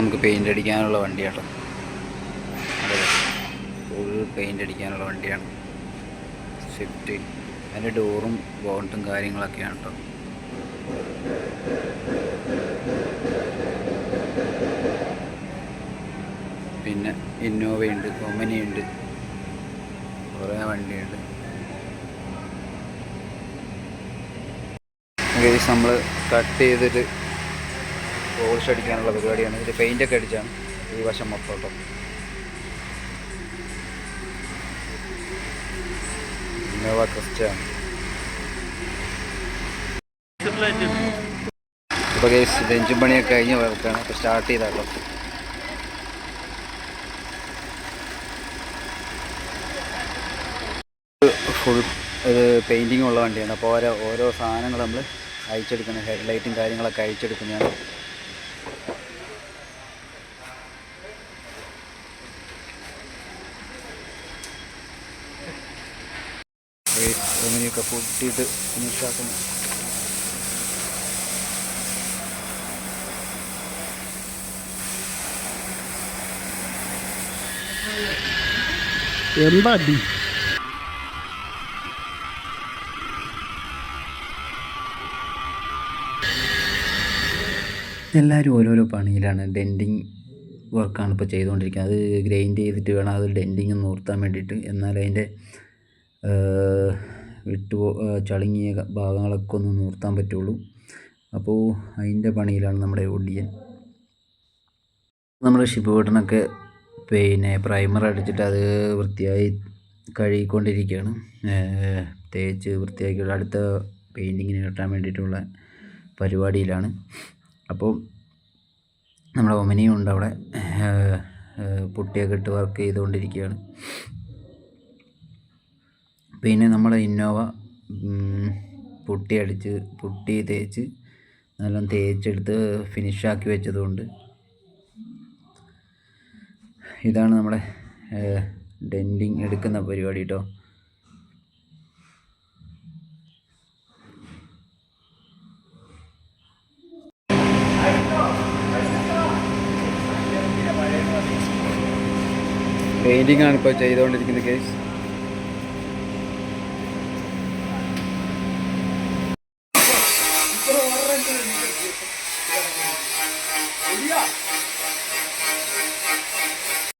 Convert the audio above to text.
നമുക്ക് പെയിന്റ് അടിക്കാനുള്ള വണ്ടിയാട്ടോ അതെ. ഫുൾ പെയിന്റ് അടിക്കാനുള്ള വണ്ടിയാണ്. സ്വിഫ്റ്റ് അതിന്റെ ഡോറും ബോണ്ടും കാര്യങ്ങളൊക്കെയാണ് കേട്ടോ പിന്നെ ഇന്നോവയുണ്ട് കൊമനിയുണ്ട് കുറേ വണ്ടിയുണ്ട്. നമ്മൾ കട്ട് ചെയ്തിട്ട് പോളിഷ് അടിക്കാനുള്ള പരിപാടിയാണ്. ഇത് പെയിന്റൊക്കെ അടിച്ചാണ് ഈ വശം മൊത്തം കേട്ടോ പണിയൊക്കെ കഴിഞ്ഞ് വർക്കാണ് ഇപ്പോൾ സ്റ്റാർട്ട് ചെയ്താട്ടോ ഫുൾ ഇത് പെയിന്റിങ് ഉള്ള വണ്ടിയാണ്. അപ്പോൾ ഓരോ ഓരോ സാധനങ്ങൾ നമ്മൾ ഹെഡ് ഹെഡ്ലൈറ്റും കാര്യങ്ങളൊക്കെ അയച്ചെടുക്കുന്നതാണ്. അങ്ങനെയൊക്കെ പൊട്ടിയിട്ട് ഫിനിഷാക്കുന്നു എന്താ അടി? എല്ലാവരും ഓരോരോ പണിയിലാണ്. ഡെന്റിങ് വർക്കാണ് ഇപ്പോൾ ചെയ്തുകൊണ്ടിരിക്കുന്നത്. അത് ഗ്രൈൻഡ് ചെയ്തിട്ട് വേണം അത് ഡെന്റിങ് നിർത്താൻ വേണ്ടിയിട്ട്. എന്നാൽ അതിന്റെ വിട്ടു ചളുങ്ങിയ ഭാഗങ്ങളൊക്കെ ഒന്ന് നിർത്താൻ പറ്റുള്ളൂ. അപ്പോൾ അതിന്റെ പണിയിലാണ് നമ്മുടെ ഒടിയൻ. നമ്മുടെ ഷിപ്പ് ബട്ടണൊക്കെ പിന്നെ പ്രൈമർ അടിച്ചിട്ട് അത് വൃത്തിയായി കഴുകിക്കൊണ്ടിരിക്കുകയാണ്. തേച്ച് വൃത്തിയാക്കി അടുത്ത പെയിന്റിങ്ങിന് കെട്ടാൻ വേണ്ടിയിട്ടുള്ള പരിപാടിയിലാണ്. അപ്പോൾ നമ്മുടെ ഒമനിയും ഉണ്ട് അവിടെ. പുട്ടിയൊക്കെ ഇട്ട് വർക്ക് ചെയ്തുകൊണ്ടിരിക്കുകയാണ്. പിന്നെ നമ്മൾ ഇന്നോവ ഉം, പുട്ടി തേച്ച് നല്ല തേച്ചെടുത്ത് ഫിനിഷാക്കി വെച്ചതുകൊണ്ട് ഇതാണ് നമ്മുടെ ഡെന്റിങ് എടുക്കുന്ന പരിപാടി കേട്ടോ പെയിന്റിങ്ങാണ് ഇപ്പോൾ ചെയ്തുകൊണ്ടിരിക്കുന്നത് കേസ് up.